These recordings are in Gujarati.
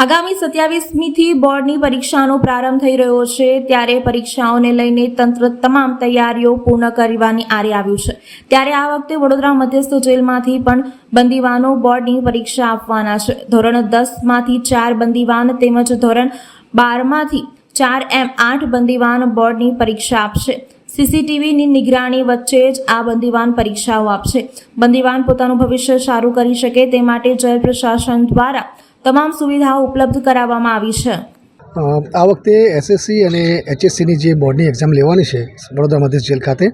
આગામી સત્યાવીસમીથી બોર્ડની પરીક્ષાનો પ્રારંભ થઈ રહ્યો છે. ત્યારે પરીક્ષાઓને લઈને તંત્ર તમામ તૈયારીઓ પૂર્ણ કરવાની આરે આવ્યું છે. ત્યારે આ વખતે વડોદરા મધ્યસ્થ જેલમાંથી પણ બંદીવાનો બોર્ડની પરીક્ષા આપવાના છે. ધોરણ દસમાંથી ચાર બંદીવાન તેમજ ધોરણ બારમાંથી ચાર એમ આઠ બંદીવાન બોર્ડની પરીક્ષા આપશે. સીસીટીવીની નિગરાણી વચ્ચે જ આ બંદીવાન પરીક્ષાઓ આપશે. બંદીવાન પોતાનું ભવિષ્ય સારું કરી શકે તે માટે જેલ પ્રશાસન દ્વારા તમામ સુવિધાઓ ઉપલબ્ધ કરાવવામાં આવી છે. આ વખતે એસએસસી અને એચએસસીની જે બોર્ડની એક્ઝામ લેવાની છે, વડોદરા મધ્યસ્થ જેલ ખાતે,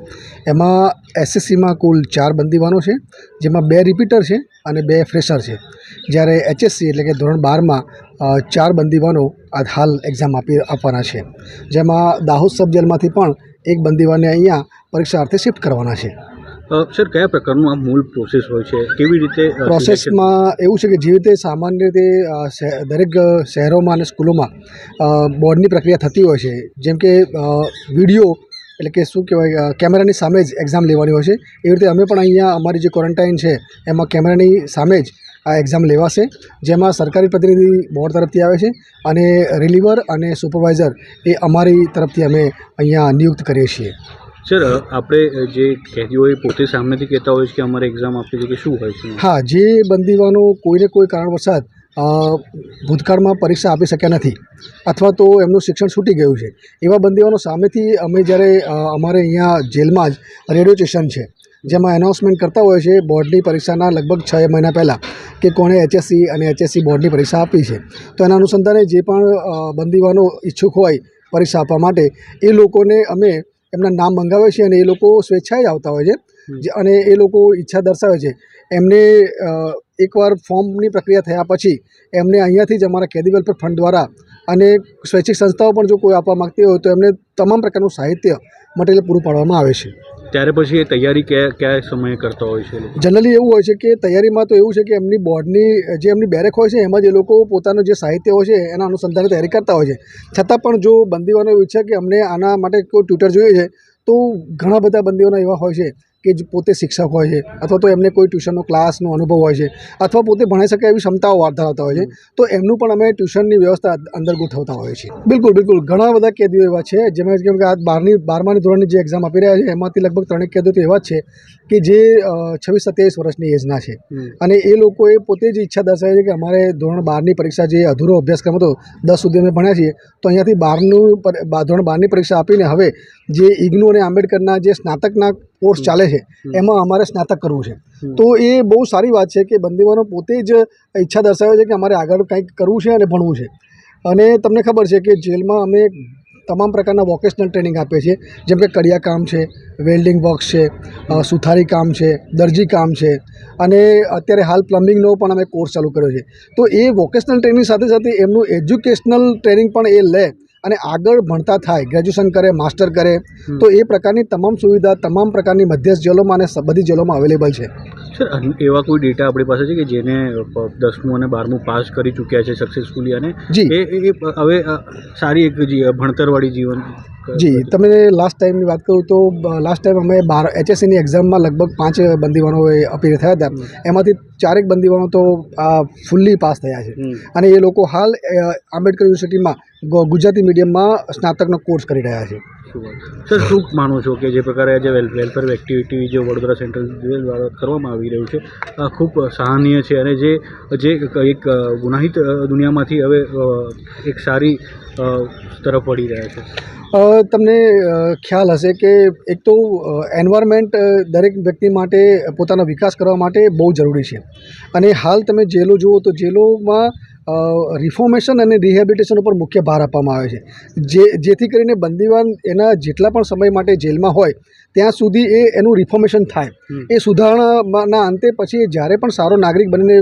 એમાં એસએસસીમાં કુલ ચાર બંદીવાનો છે, જેમાં બે રિપીટર છે અને બે ફ્રેશર છે. જ્યારે એચએસસી એટલે કે ધોરણ બારમાં ચાર બંદીવાનો હાલ એક્ઝામ આપી, આપવાના છે. જેમાં દાહોદ સબ જેલમાંથી પણ એક બંદીવાનને અહીંયા પરીક્ષા અર્થે શિફ્ટ કરવાના છે. સર કયા પ્રકારનું આ મૂળ પ્રોસેસ હોય છે? કેવી રીતે પ્રોસેસમાં એવું છે કે જેવી રીતે સામાન્ય રીતે દરેક શહેરોમાં અને સ્કૂલોમાં બોર્ડની પ્રક્રિયા થતી હોય છે. જેમ કે વીડિયો એટલે કે શું કહેવાય કેમેરાની સામે જ એક્ઝામ લેવાની હોય છે. એવી રીતે અમે પણ અહીંયા અમારી જે ક્વોરન્ટાઇન છે એમાં કેમેરાની સામે જ આ એક્ઝામ લેવાશે જેમાં સરકારી પ્રતિનિધિ બોર્ડ તરફથી આવે છે અને રિલીવર અને સુપરવાઇઝર એ અમારી તરફથી અમે અહીંયા નિયુક્ત કરીએ છીએ. સર આપણે જે કેદીઓ પોતે સામેથી કહેતા હોય છે કે અમારે એક્ઝામ આપી છે કે શું હોય છે? હા જે બંદીવાનો કોઈને કોઈ કારણવસાદ ભૂતકાળમાં પરીક્ષા આપી શક્યા નથી અથવા તો એમનું શિક્ષણ છૂટી ગયું છે. એવા બંદીઓનો સામેથી અમે જ્યારે અમારે અહીંયા જેલમાં જ રેડિયો સ્ટેશન છે જેમાં એનાઉન્સમેન્ટ કરતા હોય છે બોર્ડની પરીક્ષાના લગભગ છ મહિના પહેલાં કે કોણે એચએસસી અને એચએસસી બોર્ડની પરીક્ષા આપી છે. તો એના અનુસંધાને જે પણ બંદીવાનો ઈચ્છુક હોય પરીક્ષા આપવા માટે એ લોકોને અમે એમના નામ મંગાવે છે અને એ લોકો સ્વેચ્છાએ જ આવતા હોય છે. અને એ લોકો ઈચ્છા દર્શાવે છે. એમને એકવાર ફોર્મની પ્રક્રિયા થયા પછી એમને અહીંયાથી જ અમારા કેદી વેલફેર ફંડ દ્વારા અને સ્વૈચ્છિક સંસ્થાઓ પણ જો કોઈ આપવા માગતી હોય તો એમને તમામ પ્રકારનું સાહિત્ય મટીરિયલ પૂરું પાડવામાં આવે છે. ત્યારે પછી એ તૈયારી કયા કયા સમયે કરતા હોય છે જનરલી એવું હોય છે કે તૈયારીમાં તો એવું છે કે એમની બોર્ડની, જે એમની બેરેક હોય છે, એમાં જે લોકો પોતાનું જે સાહિત્ય હોય છે, એના અનુસંધાને તૈયારી કરતા હોય છે. છતાં પણ જો બંદીવાનો એવું છે કે અમને આના માટે કોઈ ટ્યુટર જોઈએ છે, તો ઘણા બધા બંદીઓના એવા હોય છે. કે જે પોતે શિક્ષક હોય છે અથવા તો એમને કોઈ ટ્યુશનનો ક્લાસનો અનુભવ હોય છે અથવા પોતે ભણી શકે એવી ક્ષમતાઓ ધરાવતા હોય છે તો એમનું પણ અમે ટ્યુશનની વ્યવસ્થા અંદર ગોઠવતા હોઈએ છીએ. બિલકુલ બિલકુલ. ઘણા બધા કેદીઓ એવા છે જેમાં કેમ કે આ બારની બારમાની ધોરણની જે એક્ઝામ આપી રહ્યા છે એમાંથી લગભગ ત્રણેક કેદીઓ તો એવા જ છે કે જે છવ્વીસ સત્યાવીસ વર્ષની એજના છે. અને એ લોકોએ પોતે જ ઈચ્છા દર્શાવી છે કે અમારે ધોરણ બારની પરીક્ષા જે અધૂરો અભ્યાસક્રમ હતો દસ સુધી અમે ભણ્યા છીએ તો અહીંયાથી બારનું ધોરણ બારની પરીક્ષા આપીને હવે જે ઇગ્નુ અને આંબેડકરના જે સ્નાતકના કોર્સ ચાલે છે. એમાં અમારે સ્નાતક કરવું છે. તો એ બહુ સારી વાત છે કે બંદીવાનો પોતે જ ઈચ્છા દર્શાવે છે કે અમારે આગળ કંઈક કરવું છે અને ભણવું છે. અને તમને ખબર છે કે જેલમાં અમે તમામ પ્રકારના વોકેશનલ ટ્રેનિંગ આપીએ છીએ. જેમ કે કડિયા કામ છે વેલ્ડિંગ વર્ક છે સુથારી કામ છે દરજી કામ છે. અને અત્યારે હાલ પ્લમ્બિંગનો પણ અમે કોર્સ ચાલુ કર્યો છે. તો એ વોકેશનલ ટ્રેનિંગ સાથે સાથે એમનું એજ્યુકેશનલ ટ્રેનિંગ પણ એ લે અને આગળ ભણતા થાય ગ્રેજ્યુએશન કરે માસ્ટર કરે તો એ પ્રકારની તમામ સુવિધા તમામ પ્રકારની મધ્યસ્થ જેલોમાં અને બધી જેલોમાં અવેલેબલ છે સર એવા કોઈ ડેટા આપણી પાસે છે કે જેને દસમું અને બારમું પાસ કરી ચૂક્યા છે સક્સેસફુલી અને જી. એ હવે સારી એક ભણતરવાળી જીવન જી તમે લાસ્ટ ટાઈમની વાત કરું તો લાસ્ટ ટાઈમ અમે બાર એચએસસીની એક્ઝામમાં લગભગ પાંચ બંદીવાનો અપીલ થયા હતા. એમાંથી ચારેક બંદીવાનો તો ફૂલ્લી પાસ થયા છે. અને એ લોકો હાલ આંબેડકર યુનિવર્સિટીમાં ગુજરાતી મીડિયમમાં સ્નાતકનો કોર્સ કરી રહ્યા છે. સર શું માનો છો કે જે પ્રકારે આજે વેલફેર એક્ટિવિટી જે વડોદરા સેન્ટ્રલ જેલ દ્વારા કરવામાં આવી રહ્યું છે આ ખૂબ સહનીય છે અને જે જે એક ગુનાહિત દુનિયામાંથી હવે એક સારી તરફ વળી રહ્યા છે? તમને ખ્યાલ હશે કે એક તો એન્વાયરમેન્ટ દરેક વ્યક્તિ માટે પોતાનો વિકાસ કરવા માટે બહુ જરૂરી છે. અને હાલ તમે જેલો જુઓ તો જેલોમાં રિફોર્મેશન અને રિહેબિલિટેશન ઉપર મુખ્ય ભાર આપવામાં આવે છે. જે જેથી કરીને બંદીવાન એના જેટલા પણ સમય માટે જેલમાં હોય ત્યાં સુધી એ એનું રિફોર્મેશન થાય. એ સુધારણાના અંતે પછી જ્યારે પણ સારો નાગરિક બનીને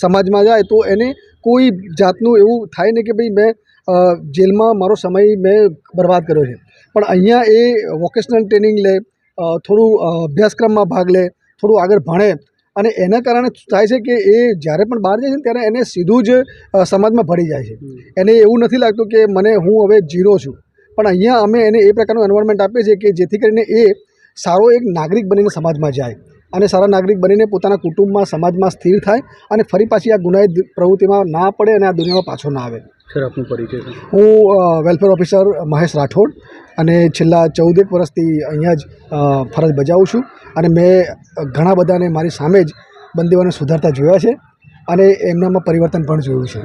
સમાજમાં જાય તો એને કોઈ જાતનું એવું થાય ને કે ભાઈ મેં જેલમાં મારો સમય મેં બરબાદ કર્યો છે. પણ અહીંયા એ વોકેશનલ ટ્રેનિંગ લે થોડું અભ્યાસક્રમમાં ભાગ લે થોડું આગળ ભણે અને એના કારણે થાય છે કે એ જ્યારે પણ બહાર જાય છે ત્યારે એને સીધું જ સમાજમાં ભળી જાય છે. એને એવું નથી લાગતું કે મને હું હવે જીરો છું. પણ અહીંયા અમે એને એ પ્રકારનું એન્વાયરમેન્ટ આપીએ છીએ કે જેથી કરીને એ સારો એક નાગરિક બનીને સમાજમાં જાય અને સારા નાગરિક બનીને પોતાના કુટુંબમાં સમાજમાં સ્થિર થાય અને ફરી પાછી આ ગુનાહિત પ્રવૃત્તિમાં ના પડે અને આ દુનિયામાં પાછો ના આવે. સર આપનો પરિચય હું વેલફેર ઓફિસર મહેશ રાઠોડ અને છેલ્લા ચૌદેક વર્ષથી અહીંયા જ ફરજ બજાવું છું અને મેં ઘણા બધાને મારી સામે જ બંદીઓને સુધારતા જોયા છે અને એમનામાં પરિવર્તન પણ જોયું છે.